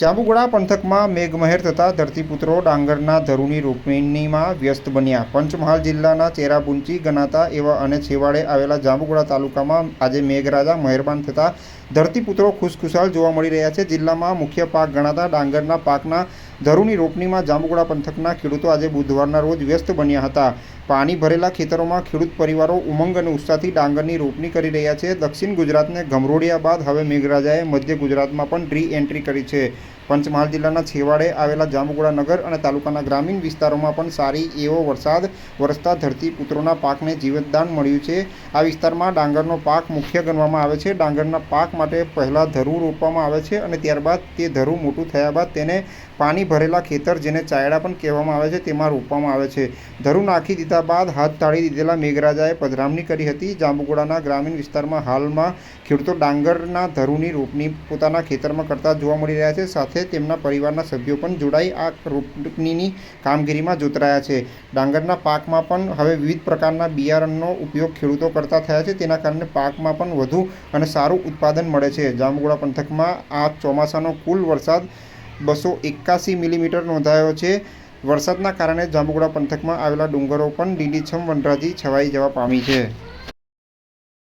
ચાંબુગોડા પંથકમાં મેઘમહેર થતાં ધરતીપુત્રો ડાંગરના ધરુની રોપણીમાં વ્યસ્ત બન્યા. પંચમહાલ જિલ્લાના ચેરાપુંચી ગણાતા એવા અને છેવાડે આવેલા જાંબુગોડા તાલુકામાં આજે મેઘરાજા મહેરબાન થતાં ધરતીપુત્રો ખુશખુશાલ જોવા મળી રહ્યા છે. જિલ્લામાં મુખ્ય પાક ગણાતા ડાંગરના પાકના ધરુની રોપણીમાં જાંબુગોડા પંથકના ખેડૂતો આજે બુધવારના રોજ વ્યસ્ત બન્યા હતા. પાણી ભરેલા ખેતરોમાં ખેડૂત પરિવારો ઉમંગ અને ઉત્સાહથી ડાંગરની રોપણી કરી રહ્યા છે. દક્ષિણ ગુજરાતને ગમરોડિયા બાદ હવે મેઘરાજાએ મધ્ય ગુજરાતમાં પણ રી એન્ટ્રી કરી છે. પંચમહાલ જિલ્લાના છેવાડે આવેલા જાંબુગોડા નગર અને તાલુકાના ગ્રામીણ વિસ્તારોમાં પણ સારી એવો વરસાદ વરસતા ધરતીપુત્રોના પાકને જીવતદાન મળ્યું છે. આ વિસ્તારમાં ડાંગરનો પાક મુખ્ય ગણવામાં આવે છે. ડાંગરના પાક માટે પહેલાં ધરું રોપવામાં આવે છે અને ત્યારબાદ તે ધરું મોટું થયા બાદ તેને પાણી ભરેલા ખેતર જેને ચાયડા પણ કહેવામાં આવે છે તેમાં રોપવામાં આવે છે. ધરું નાખી દીધા બાદ હાથ તાળી દીધેલા મેઘરાજાએ પધરામણી કરી હતી. જાંબુગોડાના ગ્રામીણ વિસ્તારમાં હાલમાં ખેડૂતો ડાંગરના ધરુની રોપણી પોતાના ખેતરમાં કરતા જોવા મળી રહ્યા છે. સાથે તેમના પરિવારના સભ્યો પણ જોડાઈ આ રોપણીની કામગીરીમાં જોતરાયા છે. ડાંગરના પાકમાં પણ હવે વિવિધ પ્રકારના બિયારણનો ઉપયોગ ખેડૂતો કરતા થયા છે. તેના કારણે પાકમાં પણ વધુ અને સારું ઉત્પાદન મળે છે. જાંબુગોડા પંથકમાં આ ચોમાસાનો કુલ વરસાદ બસો એકાસી મિલીમીટર નોંધાયો છે. વરસાદના કારણે જાંબુગોડા પંથકમાં આવેલા ડુંગરો પણ લીલીછમ વનરાજી છવાઈ જવા પામી છે.